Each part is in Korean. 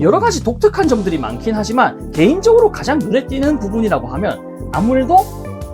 여러 가지 독특한 점들이 많긴 하지만 개인적으로 가장 눈에 띄는 부분이라고 하면 아무래도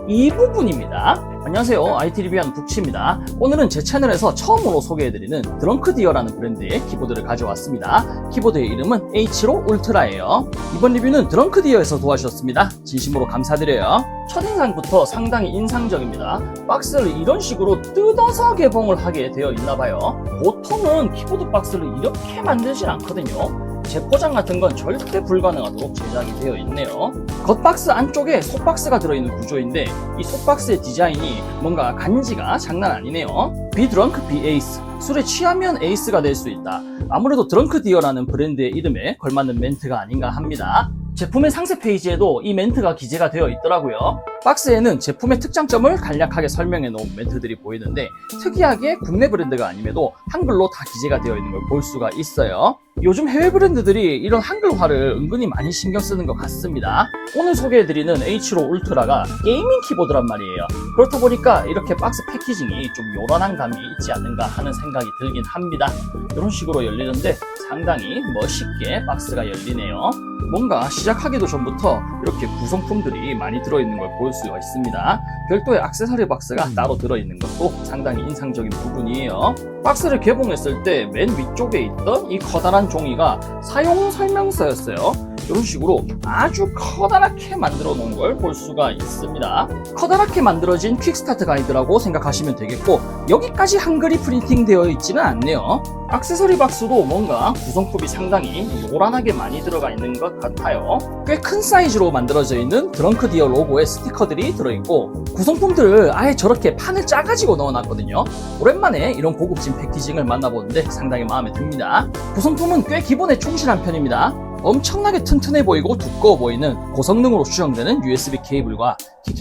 이 부분입니다. 안녕하세요. IT 리뷰하는 북치입니다. 오늘은 제 채널에서 처음으로 소개해드리는 드렁크 디어라는 브랜드의 키보드를 가져왔습니다. 키보드의 이름은 H5 울트라예요. 이번 리뷰는 드렁크 디어에서 도와주셨습니다. 진심으로 감사드려요. 첫인상부터 상당히 인상적입니다. 박스를 이런 식으로 뜯어서 개봉을 하게 되어 있나봐요. 보통은 키보드 박스를 이렇게 만들진 않거든요. 재포장 같은 건 절대 불가능하도록 제작이 되어 있네요. 겉박스 안쪽에 속박스가 들어있는 구조인데 이 속박스의 디자인이 뭔가 간지가 장난 아니네요. 비 드렁크 비 에이스. 술에 취하면 에이스가 될 수 있다. 아무래도 드렁크 디어라는 브랜드의 이름에 걸맞는 멘트가 아닌가 합니다. 제품의 상세 페이지에도 이 멘트가 기재가 되어 있더라고요. 박스에는 제품의 특장점을 간략하게 설명해 놓은 멘트들이 보이는데 특이하게 국내 브랜드가 아님에도 한글로 다 기재가 되어 있는 걸 볼 수가 있어요. 요즘 해외 브랜드들이 이런 한글화를 은근히 많이 신경 쓰는 것 같습니다. 오늘 소개해드리는 H5 울트라가 게이밍 키보드란 말이에요. 그렇다 보니까 이렇게 박스 패키징이 좀 요란한 감이 있지 않는가 하는 생각이 들긴 합니다. 이런 식으로 열리는데 상당히 멋있게 박스가 열리네요. 뭔가 시작 하기도 전부터 이렇게 구성품들이 많이 들어있는 걸 볼 수가 있습니다. 별도의 액세서리 박스가 따로 들어있는 것도 상당히 인상적인 부분이에요. 박스를 개봉했을 때 맨 위쪽에 있던 이 커다란 종이가 사용 설명서였어요. 이런 식으로 아주 커다랗게 만들어 놓은 걸 볼 수가 있습니다. 커다랗게 만들어진 퀵스타트 가이드라고 생각하시면 되겠고 여기까지 한글이 프린팅 되어 있지는 않네요. 액세서리 박스도 뭔가 구성품이 상당히 요란하게 많이 들어가 있는 것 같아요. 꽤 큰 사이즈로 만들어져 있는 드렁크 디어 로고의 스티커들이 들어있고 구성품들을 아예 저렇게 판을 짜가지고 넣어놨거든요. 오랜만에 이런 고급진 패키징을 만나보는데 상당히 마음에 듭니다. 구성품은 꽤 기본에 충실한 편입니다. 엄청나게 튼튼해 보이고 두꺼워 보이는 고성능으로 추정되는 USB 케이블과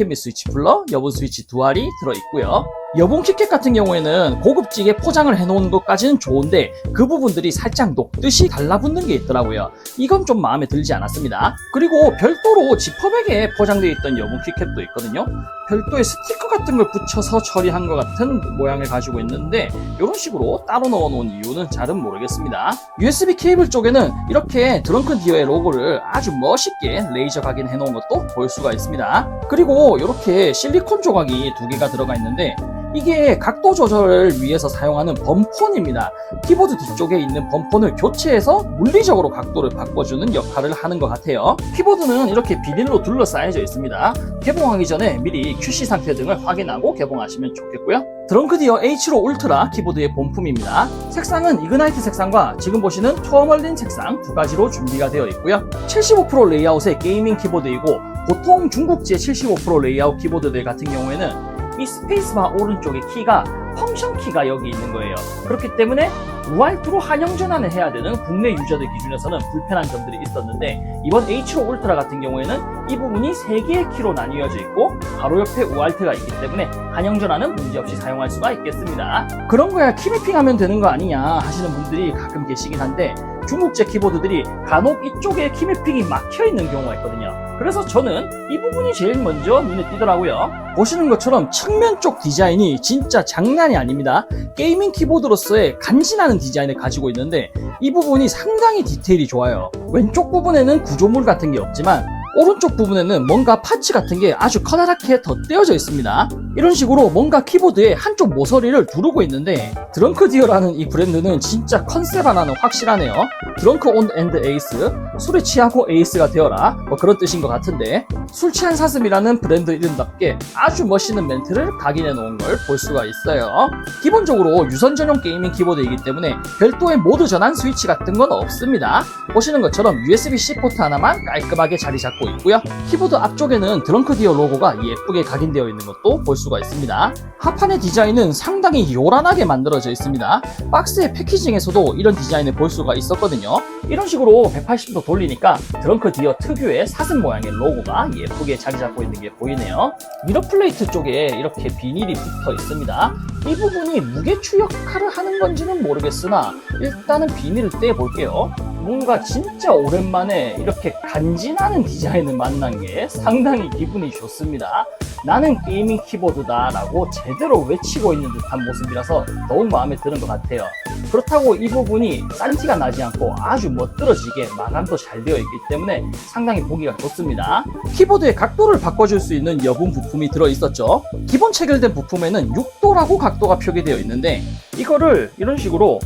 및 스위치 플러, 여분 스위치 두 알이 들어있고요. 여분 키캣 같은 경우에는 고급지게 포장을 해놓은 것까지는 좋은데 그 부분들이 살짝 녹듯이 달라붙는 게 있더라고요. 이건 좀 마음에 들지 않았습니다. 그리고 별도로 지퍼백에 포장되어 있던 여분 키캣도 있거든요. 별도의 스티커 같은 걸 붙여서 처리한 것 같은 모양을 가지고 있는데 이런 식으로 따로 넣어놓은 이유는 잘은 모르겠습니다. USB 케이블 쪽에는 이렇게 드렁큰 디어의 로고를 아주 멋있게 레이저 각인 해 놓은 것도 볼 수가 있습니다. 그리고 이렇게 실리콘 조각이 두 개가 들어가 있는데 이게 각도 조절을 위해서 사용하는 범폰입니다. 키보드 뒤쪽에 있는 범폰을 교체해서 물리적으로 각도를 바꿔주는 역할을 하는 것 같아요. 키보드는 이렇게 비닐로 둘러싸여져 있습니다. 개봉하기 전에 미리 QC 상태 등을 확인하고 개봉하시면 좋겠고요. 드렁크디어 H5 울트라 키보드의 본품입니다. 색상은 이그나이트 색상과 지금 보시는 투어멀린 색상 두 가지로 준비가 되어 있고요. 75% 레이아웃의 게이밍 키보드이고 보통 중국제 75% 레이아웃 키보드들 같은 경우에는 이 스페이스바 오른쪽에 키가 펑션 키가 여기 있는 거예요. 그렇기 때문에 우알투로 한영 전환을 해야 되는 국내 유저들 기준에서는 불편한 점들이 있었는데 이번 H5 울트라 같은 경우에는 이 부분이 3개의 키로 나뉘어져 있고 바로 옆에 우알트가 있기 때문에 한영 전환은 문제없이 사용할 수가 있겠습니다. 그런 거야 키매핑하면 되는 거 아니냐 하시는 분들이 가끔 계시긴 한데 중국제 키보드들이 간혹 이쪽에 키매핑이 막혀 있는 경우가 있거든요. 그래서 저는 이 부분이 제일 먼저 눈에 띄더라고요. 보시는 것처럼 측면 쪽 디자인이 진짜 장난이 아닙니다. 게이밍 키보드로서의 간지나는 디자인을 가지고 있는데 이 부분이 상당히 디테일이 좋아요. 왼쪽 부분에는 구조물 같은 게 없지만 오른쪽 부분에는 뭔가 파츠 같은 게 아주 커다랗게 덧대어져 있습니다. 이런 식으로 뭔가 키보드에 한쪽 모서리를 두르고 있는데 드렁크 디어라는 이 브랜드는 진짜 컨셉 하나는 확실하네요. 드렁크 온 앤드 에이스 술에 취하고 에이스가 되어라 뭐 그런 뜻인 것 같은데 술 취한 사슴이라는 브랜드 이름답게 아주 멋있는 멘트를 각인해 놓은 걸 볼 수가 있어요. 기본적으로 유선 전용 게이밍 키보드이기 때문에 별도의 모드 전환 스위치 같은 건 없습니다. 보시는 것처럼 USB-C 포트 하나만 깔끔하게 자리 잡고 있고요. 키보드 앞쪽에는 드렁크 디어 로고가 예쁘게 각인되어 있는 것도 볼 수가 있습니다. 하판의 디자인은 상당히 요란하게 만들어져 있습니다. 박스의 패키징에서도 이런 디자인을 볼 수가 있었거든요. 이런 식으로 180도 돌리니까 드렁크 디어 특유의 사슴 모양의 로고가 예쁘게 자리 잡고 있는 게 보이네요. 미러 플레이트 쪽에 이렇게 비닐이 붙어 있습니다. 이 부분이 무게추 역할을 하는 건지는 모르겠으나 일단은 비닐을 떼 볼게요. 뭔가 진짜 오랜만에 이렇게 간지나는 디자인 을 만난 게 상당히 기분이 좋습니다. 나는 게이밍 키보드다 라고 제대로 외치고 있는 듯한 모습이라서 더욱 마음에 드는 것 같아요. 그렇다고 이 부분이 싼 티가 나지 않고 아주 멋들어지게 마감도 잘 되어 있기 때문에 상당히 보기가 좋습니다. 키보드의 각도를 바꿔줄 수 있는 여분 부품이 들어있었죠. 기본 체결된 부품에는 6도라고 각도가 표기되어 있는데 이거를 이런 식으로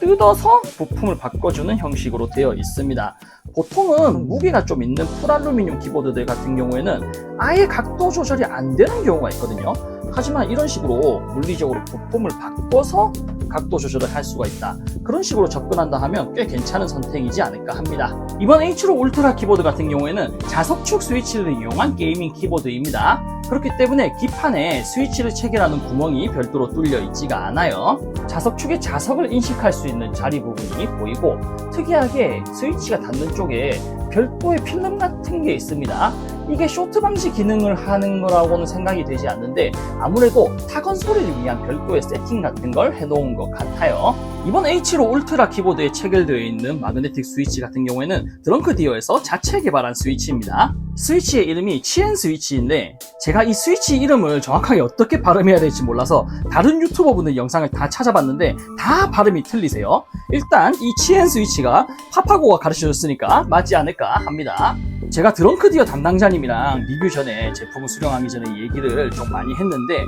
뜯어서 부품을 바꿔주는 형식으로 되어 있습니다. 보통은 무게가 좀 있는 풀알루미늄 키보드들 같은 경우에는 아예 각도 조절이 안 되는 경우가 있거든요. 하지만 이런 식으로 물리적으로 부품을 바꿔서 각도 조절을 할 수가 있다. 그런 식으로 접근한다 하면 꽤 괜찮은 선택이지 않을까 합니다. 이번 H2 울트라 키보드 같은 경우에는 자석축 스위치를 이용한 게이밍 키보드입니다. 그렇기 때문에 기판에 스위치를 체결하는 구멍이 별도로 뚫려 있지가 않아요. 자석축의 자석을 인식할 수 있는 자리 부분이 보이고 특이하게 스위치가 닿는 쪽에 별도의 필름 같은 게 있습니다. 이게 쇼트 방지 기능을 하는 거라고는 생각이 되지 않는데 아무래도 타건 소리를 위한 별도의 세팅 같은 걸 해놓은 것 같아요. 이번 H2 울트라 키보드에 체결되어 있는 마그네틱 스위치 같은 경우에는 드렁크 디어에서 자체 개발한 스위치입니다. 스위치의 이름이 치엔 스위치인데 제가 이 스위치 이름을 정확하게 어떻게 발음해야 될지 몰라서 다른 유튜버 분들 영상을 다 찾아봤는데 다 발음이 틀리세요. 일단 이 치엔 스위치가 파파고가 가르쳐줬으니까 맞지 않을까 합니다. 제가 드렁크 디어 담당자님이랑 리뷰 전에 제품을 수령하기 전에 얘기를 좀 많이 했는데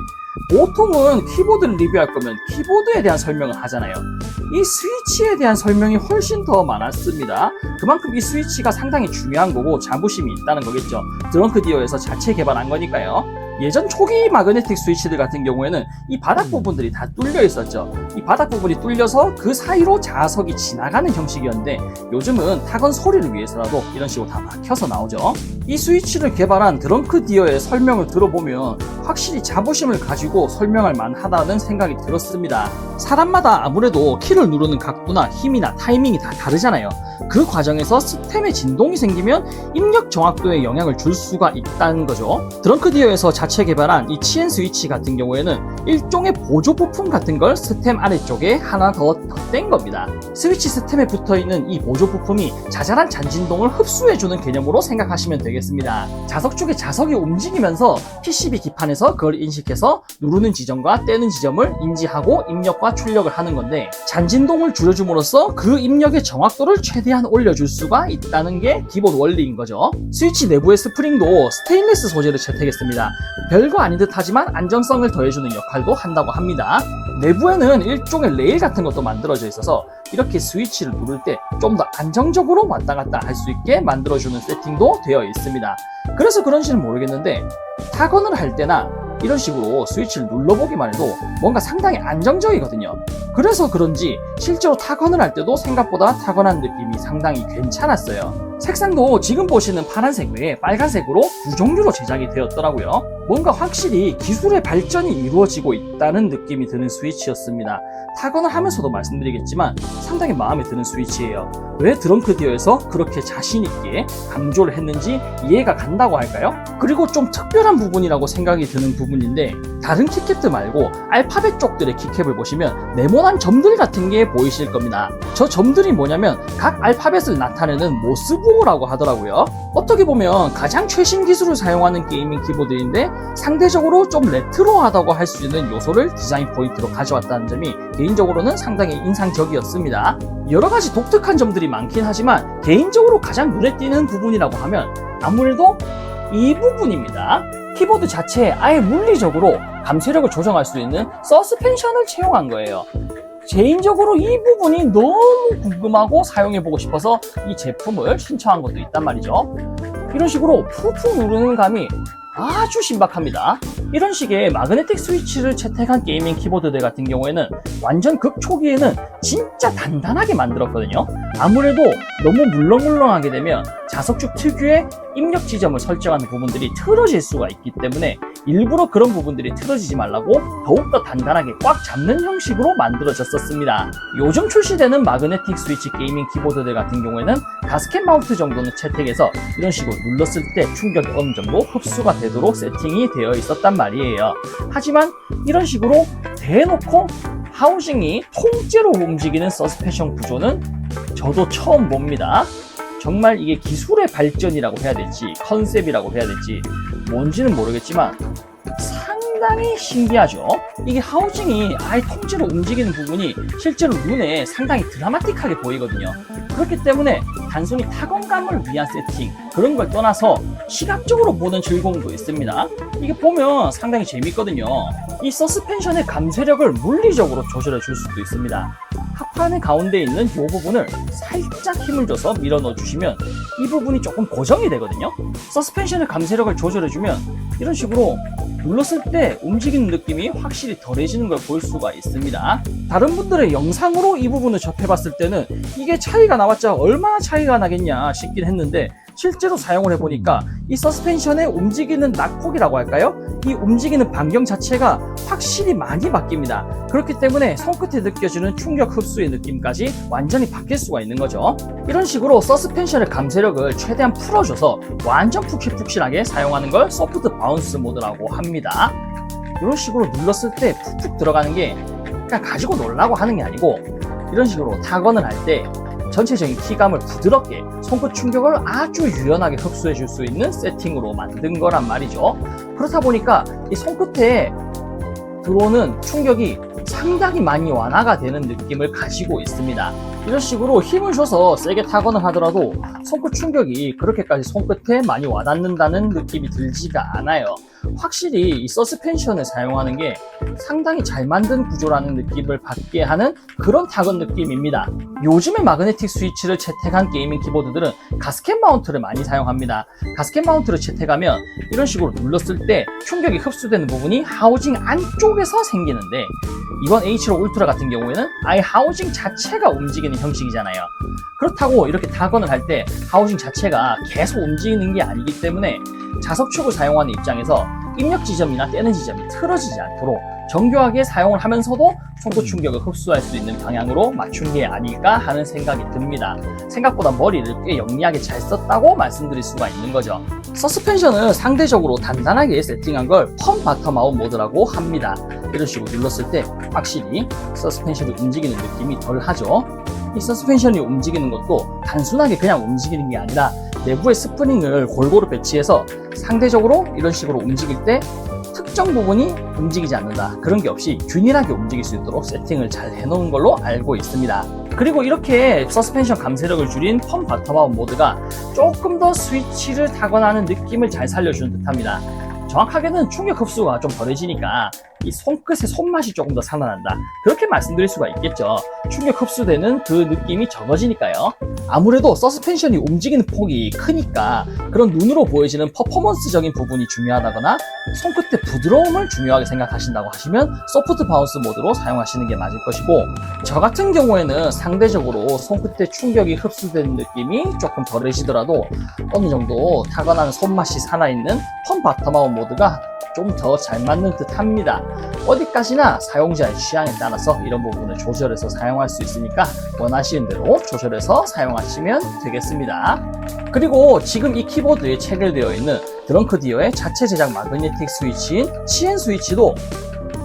보통은 키보드를 리뷰할 거면 키보드에 대한 설명을 하잖아요. 이 스위치에 대한 설명이 훨씬 더 많았습니다. 그만큼 이 스위치가 상당히 중요한 거고 자부심이 있다는 거겠죠. 드렁크 디어에서 자체 개발한 거니까요. 예전 초기 마그네틱 스위치들 같은 경우에는 이 바닥 부분들이 다 뚫려 있었죠. 이 바닥 부분이 뚫려서 그 사이로 자석이 지나가는 형식이었는데 요즘은 타건 소리를 위해서라도 이런 식으로 다 막혀서 나오죠. 이 스위치를 개발한 드렁크 디어의 설명을 들어보면 확실히 자부심을 가지고 설명할 만하다는 생각이 들었습니다. 사람마다 아무래도 키를 누르는 각도나 힘이나 타이밍이 다 다르잖아요. 그 과정에서 스템에 진동이 생기면 입력 정확도에 영향을 줄 수가 있다는 거죠. 드렁크 디어에서 자체 개발한 이 치엔 스위치 같은 경우에는 일종의 보조 부품 같은 걸 스템 아래쪽에 하나 더 덧댄 겁니다. 스위치 스템에 붙어 있는 이 보조 부품이 자잘한 잔진동을 흡수해주는 개념으로 생각하시면 되겠습니다. 자석 쪽에 자석이 움직이면서 PCB 기판에서 그걸 인식해서 누르는 지점과 떼는 지점을 인지하고 입력과 출력을 하는 건데 잔진동을 줄여줌으로써 그 입력의 정확도를 최대한 올려줄 수가 있다는 게 기본 원리인 거죠. 스위치 내부의 스프링도 스테인리스 소재를 채택했습니다. 별거 아닌 듯 하지만 안정성을 더해주는 역할도 한다고 합니다. 내부에는 일종의 레일 같은 것도 만들어져 있어서 이렇게 스위치를 누를 때 좀 더 안정적으로 왔다 갔다 할 수 있게 만들어주는 세팅도 되어 있습니다. 그래서 그런지는 모르겠는데 타건을 할 때나 이런 식으로 스위치를 눌러보기만 해도 뭔가 상당히 안정적이거든요. 그래서 그런지 실제로 타건을 할 때도 생각보다 타건한 느낌이 상당히 괜찮았어요. 색상도 지금 보시는 파란색 외에 빨간색으로 두 종류로 제작이 되었더라고요. 뭔가 확실히 기술의 발전이 이루어지고 있다는 느낌이 드는 스위치였습니다. 타건을 하면서도 말씀드리겠지만 상당히 마음에 드는 스위치예요. 왜 드렁크 디어에서 그렇게 자신있게 강조를 했는지 이해가 간다고 할까요? 그리고 좀 특별한 부분이라고 생각이 드는 부분인데 다른 키캡들 말고 알파벳 쪽들의 키캡을 보시면 네모난 점들 같은 게 보이실 겁니다. 저 점들이 뭐냐면 각 알파벳을 나타내는 모스부호라고 하더라고요. 어떻게 보면 가장 최신 기술을 사용하는 게이밍 키보드인데 상대적으로 좀 레트로하다고 할 수 있는 요소를 디자인 포인트로 가져왔다는 점이 개인적으로는 상당히 인상적이었습니다. 여러 가지 독특한 점들이 많긴 하지만 개인적으로 가장 눈에 띄는 부분이라고 하면 아무래도 이 부분입니다. 키보드 자체에 아예 물리적으로 감쇄력을 조정할 수 있는 서스펜션을 채용한 거예요. 개인적으로 이 부분이 너무 궁금하고 사용해보고 싶어서 이 제품을 신청한 것도 있단 말이죠. 이런 식으로 푹푹 누르는 감이 아주 신박합니다. 이런 식의 마그네틱 스위치를 채택한 게이밍 키보드들 같은 경우에는 완전 극초기에는 진짜 단단하게 만들었거든요. 아무래도 너무 물렁물렁하게 되면 자석축 특유의 입력 지점을 설정하는 부분들이 틀어질 수가 있기 때문에 일부러 그런 부분들이 틀어지지 말라고 더욱더 단단하게 꽉 잡는 형식으로 만들어졌었습니다. 요즘 출시되는 마그네틱 스위치 게이밍 키보드들 같은 경우에는 가스켓 마운트 정도는 채택해서 이런 식으로 눌렀을 때 충격이 어느 정도 흡수가 되도록 세팅이 되어 있었단 말이에요. 하지만 이런 식으로 대놓고 하우징이 통째로 움직이는 서스펜션 구조는 저도 처음 봅니다. 정말 이게 기술의 발전이라고 해야 될지 컨셉이라고 해야 될지 뭔지는 모르겠지만 상당히 신기하죠. 이게 하우징이 아예 통째로 움직이는 부분이 실제로 눈에 상당히 드라마틱하게 보이거든요. 그렇기 때문에 단순히 타건감을 위한 세팅 그런 걸 떠나서 시각적으로 보는 즐거움도 있습니다. 이게 보면 상당히 재밌거든요. 이 서스펜션의 감쇄력을 물리적으로 조절해 줄 수도 있습니다. 하판의 가운데 있는 이 부분을 살짝 힘을 줘서 밀어 넣어 주시면 이 부분이 조금 고정이 되거든요. 서스펜션의 감쇄력을 조절해 주면 이런 식으로 눌렀을 때 움직이는 느낌이 확실히 덜해지는 걸 볼 수가 있습니다. 다른 분들의 영상으로 이 부분을 접해봤을 때는 이게 차이가 나왔자 얼마나 차이가 나겠냐 싶긴 했는데 실제로 사용을 해보니까 이 서스펜션의 움직이는 낙폭이라고 할까요? 이 움직이는 반경 자체가 확실히 많이 바뀝니다. 그렇기 때문에 손끝에 느껴지는 충격 흡수의 느낌까지 완전히 바뀔 수가 있는 거죠. 이런 식으로 서스펜션의 감쇄력을 최대한 풀어줘서 완전 푹실푹실하게 사용하는 걸 소프트 바운스 모드라고 합니다. 이런 식으로 눌렀을 때 푹푹 들어가는 게 그냥 가지고 놀라고 하는 게 아니고 이런 식으로 타건을 할 때 전체적인 키감을 부드럽게 손끝 충격을 아주 유연하게 흡수해 줄 수 있는 세팅으로 만든 거란 말이죠. 그렇다 보니까 이 손끝에 들어오는 충격이 상당히 많이 완화가 되는 느낌을 가지고 있습니다. 이런 식으로 힘을 줘서 세게 타건을 하더라도 손끝 충격이 그렇게까지 손끝에 많이 와닿는다는 느낌이 들지가 않아요. 확실히 이 서스펜션을 사용하는 게 상당히 잘 만든 구조라는 느낌을 받게 하는 그런 타건 느낌입니다. 요즘의 마그네틱 스위치를 채택한 게이밍 키보드들은 가스켓 마운트를 많이 사용합니다. 가스켓 마운트를 채택하면 이런 식으로 눌렀을 때 충격이 흡수되는 부분이 하우징 안쪽에서 생기는데 이번 H2 울트라 같은 경우에는 아예 하우징 자체가 움직이는 형식이잖아요. 그렇다고 이렇게 타건을 할 때 하우징 자체가 계속 움직이는 게 아니기 때문에 자석축을 사용하는 입장에서 입력 지점이나 떼는 지점이 틀어지지 않도록 정교하게 사용을 하면서도 손끝 충격을 흡수할 수 있는 방향으로 맞춘 게 아닐까 하는 생각이 듭니다. 생각보다 머리를 꽤 영리하게 잘 썼다고 말씀드릴 수가 있는 거죠. 서스펜션을 상대적으로 단단하게 세팅한 걸 펌 바텀 아웃 모드라고 합니다. 이런 식으로 눌렀을 때 확실히 서스펜션이 움직이는 느낌이 덜 하죠. 이 서스펜션이 움직이는 것도 단순하게 그냥 움직이는 게 아니라 내부에 스프링을 골고루 배치해서 상대적으로 이런 식으로 움직일 때 특정 부분이 움직이지 않는다. 그런 게 없이 균일하게 움직일 수 있도록 세팅을 잘 해놓은 걸로 알고 있습니다. 그리고 이렇게 서스펜션 감쇄력을 줄인 펌 바텀아웃 모드가 조금 더 스위치를 타건하는 느낌을 잘 살려주는 듯합니다. 정확하게는 충격 흡수가 좀 덜해지니까 이 손끝의 손맛이 조금 더 살아난다. 그렇게 말씀드릴 수가 있겠죠. 충격 흡수되는 그 느낌이 적어지니까요. 아무래도 서스펜션이 움직이는 폭이 크니까 그런 눈으로 보여지는 퍼포먼스적인 부분이 중요하다거나 손끝의 부드러움을 중요하게 생각하신다고 하시면 소프트 바운스 모드로 사용하시는 게 맞을 것이고 저 같은 경우에는 상대적으로 손끝에 충격이 흡수되는 느낌이 조금 덜해지더라도 어느 정도 타건하는 손맛이 살아있는 펌 바텀아웃 모드가 좀 더 잘 맞는 듯 합니다. 어디까지나 사용자의 취향에 따라서 이런 부분을 조절해서 사용할 수 있으니까 원하시는 대로 조절해서 사용하시면 되겠습니다. 그리고 지금 이 키보드에 체결되어 있는 드렁크 디어의 자체 제작 마그네틱 스위치인 CN 스위치도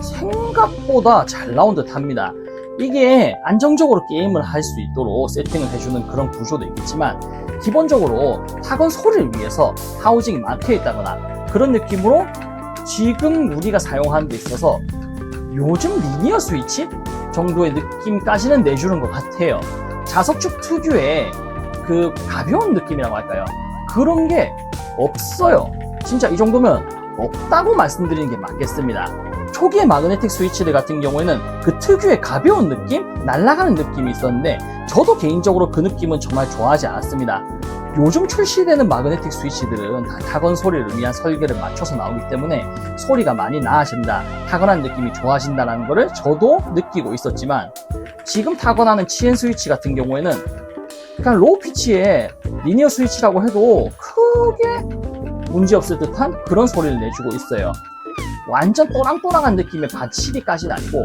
생각보다 잘 나온 듯 합니다. 이게 안정적으로 게임을 할 수 있도록 세팅을 해주는 그런 구조도 있겠지만 기본적으로 타건 소리를 위해서 하우징이 막혀 있다거나 그런 느낌으로 지금 우리가 사용하는 데 있어서 요즘 리니어 스위치 정도의 느낌까지는 내주는 것 같아요. 자석축 특유의 그 가벼운 느낌이라고 할까요? 그런 게 없어요. 진짜 이 정도면 없다고 말씀드리는 게 맞겠습니다. 초기의 마그네틱 스위치들 같은 경우에는 그 특유의 가벼운 느낌? 날아가는 느낌이 있었는데 저도 개인적으로 그 느낌은 정말 좋아하지 않았습니다. 요즘 출시되는 마그네틱 스위치들은 다 타건 소리를 위한 설계를 맞춰서 나오기 때문에 소리가 많이 나아진다, 타건한 느낌이 좋아진다는 것을 저도 느끼고 있었지만 지금 타건하는 치엔 스위치 같은 경우에는 그냥 로우 피치의 리니어 스위치라고 해도 크게 문제없을 듯한 그런 소리를 내주고 있어요. 완전 또랑또랑한 느낌의 바치리까지는 아니고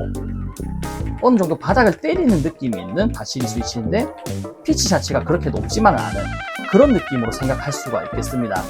어느 정도 바닥을 때리는 느낌이 있는 바치리 스위치인데 피치 자체가 그렇게 높지만은 않은 그런 느낌으로 생각할 수가 있겠습니다.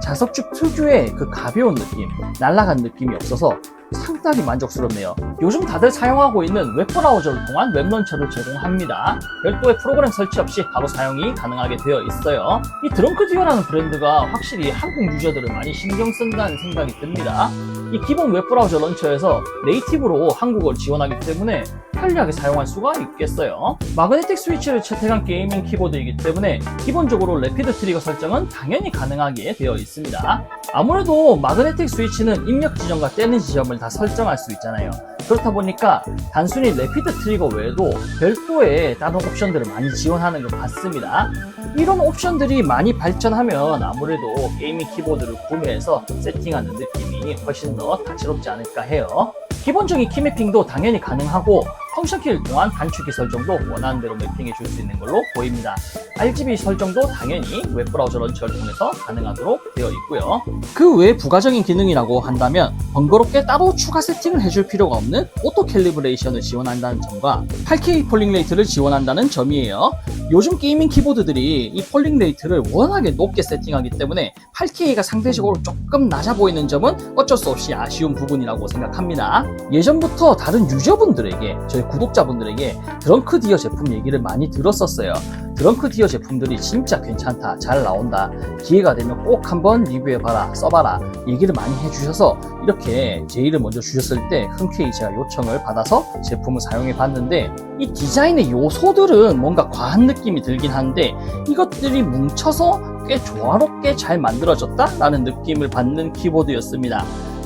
자석축 특유의 그 가벼운 느낌, 날아간 느낌이 없어서 상당히 만족스럽네요. 요즘 다들 사용하고 있는 웹브라우저를 통한 웹런처를 제공합니다. 별도의 프로그램 설치 없이 바로 사용이 가능하게 되어 있어요. 이 드렁크듀어라는 브랜드가 확실히 한국 유저들을 많이 신경 쓴다는 생각이 듭니다. 이 기본 웹브라우저 런처에서 네이티브로 한국어를 지원하기 때문에 편리하게 사용할 수가 있겠어요. 마그네틱 스위치를 채택한 게이밍 키보드이기 때문에 기본적으로 레피드 트리거 설정은 당연히 가능하게 되어 있습니다. 아무래도 마그네틱 스위치는 입력 지점과 떼는 지점을 다 설정할 수 있잖아요. 그렇다 보니까 단순히 레피드 트리거 외에도 별도의 다른 옵션들을 많이 지원하는 것 같습니다. 이런 옵션들이 많이 발전하면 아무래도 게이밍 키보드를 구매해서 세팅하는 느낌이 훨씬 더 다채롭지 않을까 해요. 기본적인 키 매핑도 당연히 가능하고 펑션 키를 통한 단축키 설정도 원하는 대로 매핑해 줄 수 있는 걸로 보입니다. RGB 설정도 당연히 웹브라우저 런처를 통해서 가능하도록 되어 있고요. 그외 부가적인 기능이라고 한다면 번거롭게 따로 추가 세팅을 해줄 필요가 없는 오토 캘리브레이션을 지원한다는 점과 8K 폴링 레이트를 지원한다는 점이에요. 요즘 게이밍 키보드들이 이 폴링 레이트를 워낙에 높게 세팅하기 때문에 8K가 상대적으로 조금 낮아 보이는 점은 어쩔 수 없이 아쉬운 부분이라고 생각합니다. 예전부터 다른 유저분들에게 저희 구독자분들에게 드렁크 디어 제품 얘기를 많이 들었었어요. 드렁크 디어 제품들이 진짜 괜찮다, 잘 나온다. 기회가 되면 꼭 한번 리뷰해봐라, 써봐라. 얘기를 많이 해주셔서 이렇게 제의를 먼저 주셨을 때 흔쾌히 제가 요청을 받아서 제품을 사용해 봤는데 이 디자인의 요소들은 뭔가 과한 느낌이 들긴 하는데 이것들이 뭉쳐서 꽤 조화롭게 잘 만들어졌다라는 느낌을 받는 키보드였습니다.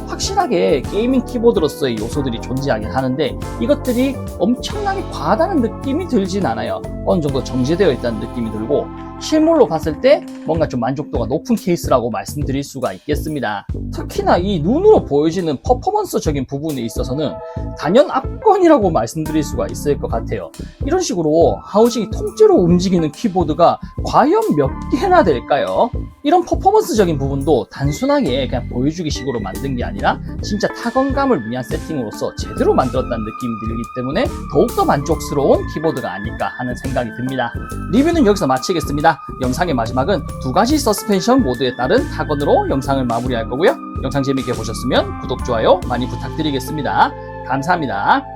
확실하게 게이밍 키보드로서의 요소들이 존재하긴 하는데 이것들이 엄청나게 과하다는 느낌이 들진 않아요. 어느 정도 정제되어 있다는 느낌이 들고 실물로 봤을 때 뭔가 좀 만족도가 높은 케이스라고 말씀드릴 수가 있겠습니다. 특히나 이 눈으로 보여지는 퍼포먼스적인 부분에 있어서는 단연 압권이라고 말씀드릴 수가 있을 것 같아요. 이런 식으로 하우징이 통째로 움직이는 키보드가 과연 몇 개나 될까요? 이런 퍼포먼스적인 부분도 단순하게 그냥 보여주기 식으로 만든 게 아니라 진짜 타건감을 위한 세팅으로서 제대로 만들었다는 느낌이 들기 때문에 더욱더 만족스러운 키보드가 아닐까 하는 생각이 듭니다. 리뷰는 여기서 마치겠 습니다. 영상의 마지막은 두 가지 서스펜션 모드에 따른 타건으로 영상을 마무리할 거고요. 영상 재밌게 보셨으면 구독, 좋아요 많이 부탁드리겠습니다. 감사합니다.